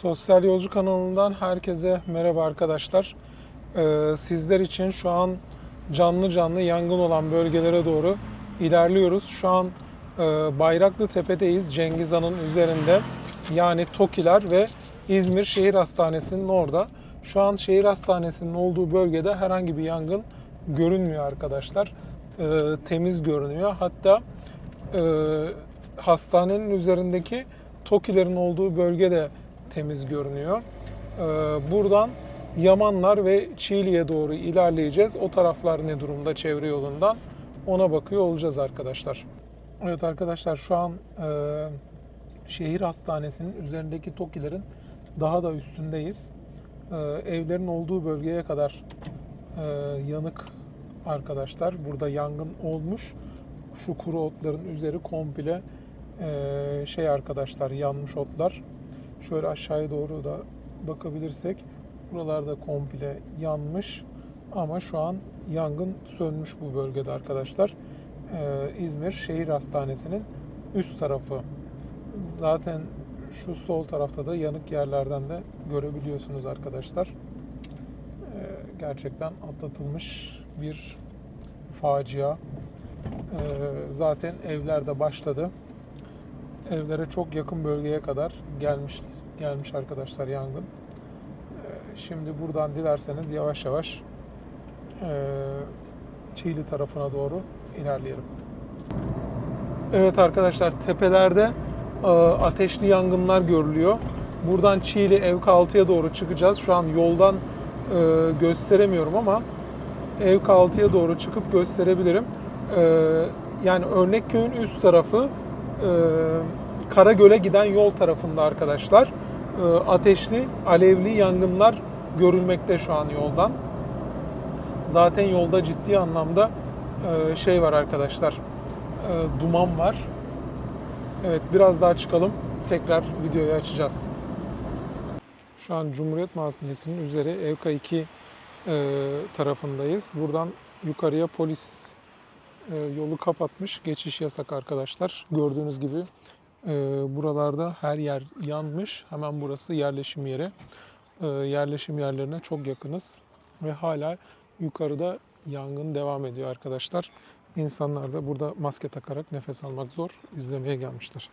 Sosyal Yolcu kanalından herkese merhaba arkadaşlar. Ee, sizler için şu an canlı canlı yangın olan bölgelere doğru ilerliyoruz. Şu an e, Bayraklı Tepe'deyiz, Cengiz Han'ın üzerinde. Yani Tokiler ve İzmir Şehir Hastanesi'nin orada. Şu an şehir hastanesinin olduğu bölgede herhangi bir yangın görünmüyor arkadaşlar. Ee, temiz görünüyor. Hatta e, hastanenin üzerindeki TOKİ'lerin olduğu bölge de temiz görünüyor. Ee, buradan Yamanlar ve Çiğli'ye doğru ilerleyeceğiz. O taraflar ne durumda çevre yolundan ona bakıyor olacağız arkadaşlar. Evet arkadaşlar şu an e, şehir hastanesinin üzerindeki TOKİ'lerin daha da üstündeyiz. E, evlerin olduğu bölgeye kadar e, yanık arkadaşlar. Burada yangın olmuş. Şu kuru otların üzeri komple e, şey arkadaşlar yanmış otlar. Şöyle aşağıya doğru da bakabilirsek buralarda komple yanmış ama şu an yangın sönmüş bu bölgede arkadaşlar. Ee, İzmir Şehir Hastanesi'nin üst tarafı. Zaten şu sol tarafta da yanık yerlerden de görebiliyorsunuz arkadaşlar. Ee, gerçekten atlatılmış bir facia. Ee, zaten evler de başladı evlere çok yakın bölgeye kadar gelmiş gelmiş arkadaşlar yangın. Ee, Şimdi buradan dilerseniz yavaş yavaş eee, Çiğli tarafına doğru ilerleyelim. Evet arkadaşlar tepelerde e, ateşli yangınlar görülüyor. Buradan Çiğli Evkaltı'ya doğru çıkacağız. Şu an yoldan e, gösteremiyorum ama Evkaltı'ya doğru çıkıp gösterebilirim. E, yani Örnekköy'ün üst tarafı e, Karagöl'e giden yol tarafında arkadaşlar. E, ateşli, alevli yangınlar görülmekte şu an yoldan. Zaten yolda ciddi anlamda e, şey var arkadaşlar. e, duman var. Evet biraz daha çıkalım. Tekrar videoyu açacağız. Şu an Cumhuriyet Mahallesi'nin üzeri Evka 2 e, tarafındayız. Buradan yukarıya polis yolu kapatmış. Geçiş yasak arkadaşlar. Gördüğünüz gibi e, buralarda her yer yanmış. Hemen burası yerleşim yeri. E, yerleşim yerlerine çok yakınız. Ve hala yukarıda yangın devam ediyor arkadaşlar. İnsanlar da burada maske takarak nefes almak zor izlemeye gelmişler.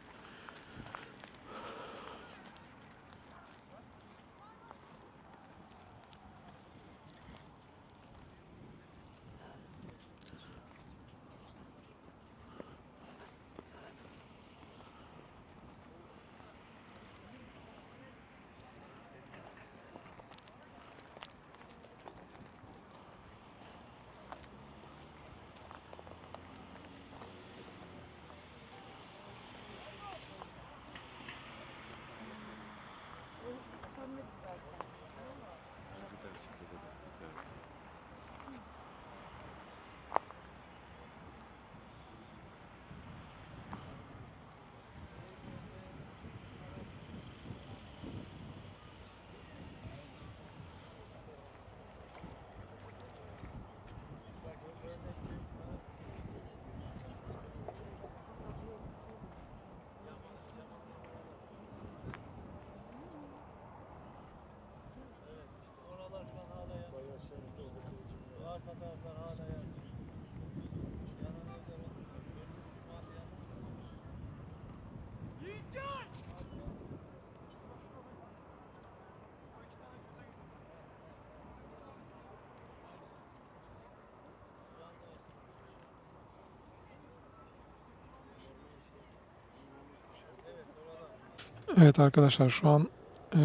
Evet arkadaşlar şu an e,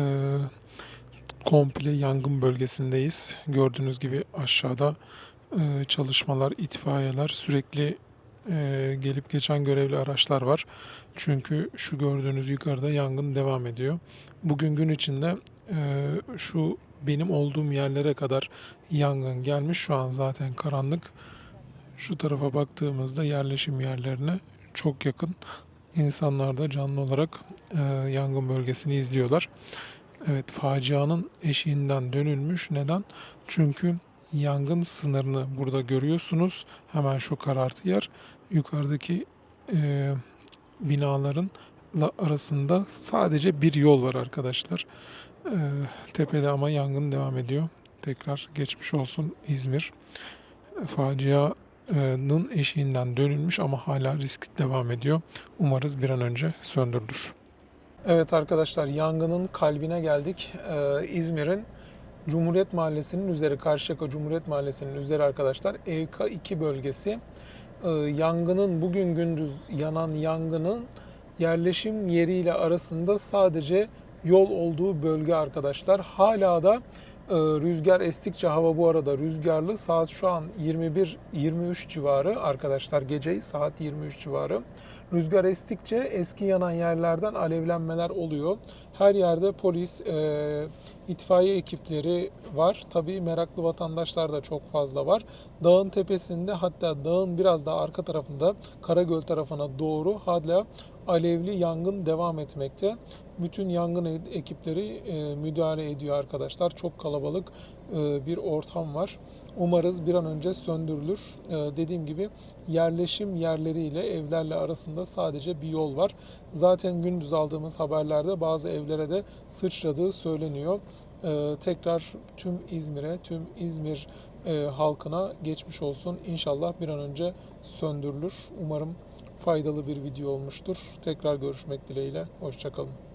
komple yangın bölgesindeyiz. Gördüğünüz gibi aşağıda e, çalışmalar, itfaiyeler sürekli e, gelip geçen görevli araçlar var. Çünkü şu gördüğünüz yukarıda yangın devam ediyor. Bugün gün içinde e, şu benim olduğum yerlere kadar yangın gelmiş. Şu an zaten karanlık. Şu tarafa baktığımızda yerleşim yerlerine çok yakın. İnsanlar da canlı olarak e, yangın bölgesini izliyorlar. Evet facianın eşiğinden dönülmüş. Neden? Çünkü yangın sınırını burada görüyorsunuz. Hemen şu karartı yer. Yukarıdaki e, binaların arasında sadece bir yol var arkadaşlar. Ee, tepede ama yangın devam ediyor. Tekrar geçmiş olsun İzmir. Facianın eşiğinden dönülmüş ama hala risk devam ediyor. Umarız bir an önce söndürülür. Evet arkadaşlar yangının kalbine geldik. Ee, İzmir'in Cumhuriyet Mahallesi'nin üzeri, Karşıyaka Cumhuriyet Mahallesi'nin üzeri arkadaşlar Evka 2 bölgesi. Ee, yangının bugün gündüz yanan yangının yerleşim yeriyle arasında sadece yol olduğu bölge arkadaşlar. Hala da rüzgar estikçe hava bu arada rüzgarlı. Saat şu an 21-23 civarı arkadaşlar gece saat 23 civarı. Rüzgar estikçe eski yanan yerlerden alevlenmeler oluyor. Her yerde polis, e, itfaiye ekipleri var. Tabii meraklı vatandaşlar da çok fazla var. Dağın tepesinde hatta dağın biraz daha arka tarafında Karagöl tarafına doğru hala alevli yangın devam etmekte. Bütün yangın e- ekipleri e, müdahale ediyor arkadaşlar. Çok kalabalık e, bir ortam var. Umarız bir an önce söndürülür. Dediğim gibi yerleşim yerleriyle evlerle arasında sadece bir yol var. Zaten gündüz aldığımız haberlerde bazı evlere de sıçradığı söyleniyor. Tekrar tüm İzmir'e, tüm İzmir halkına geçmiş olsun. İnşallah bir an önce söndürülür. Umarım faydalı bir video olmuştur. Tekrar görüşmek dileğiyle. Hoşçakalın.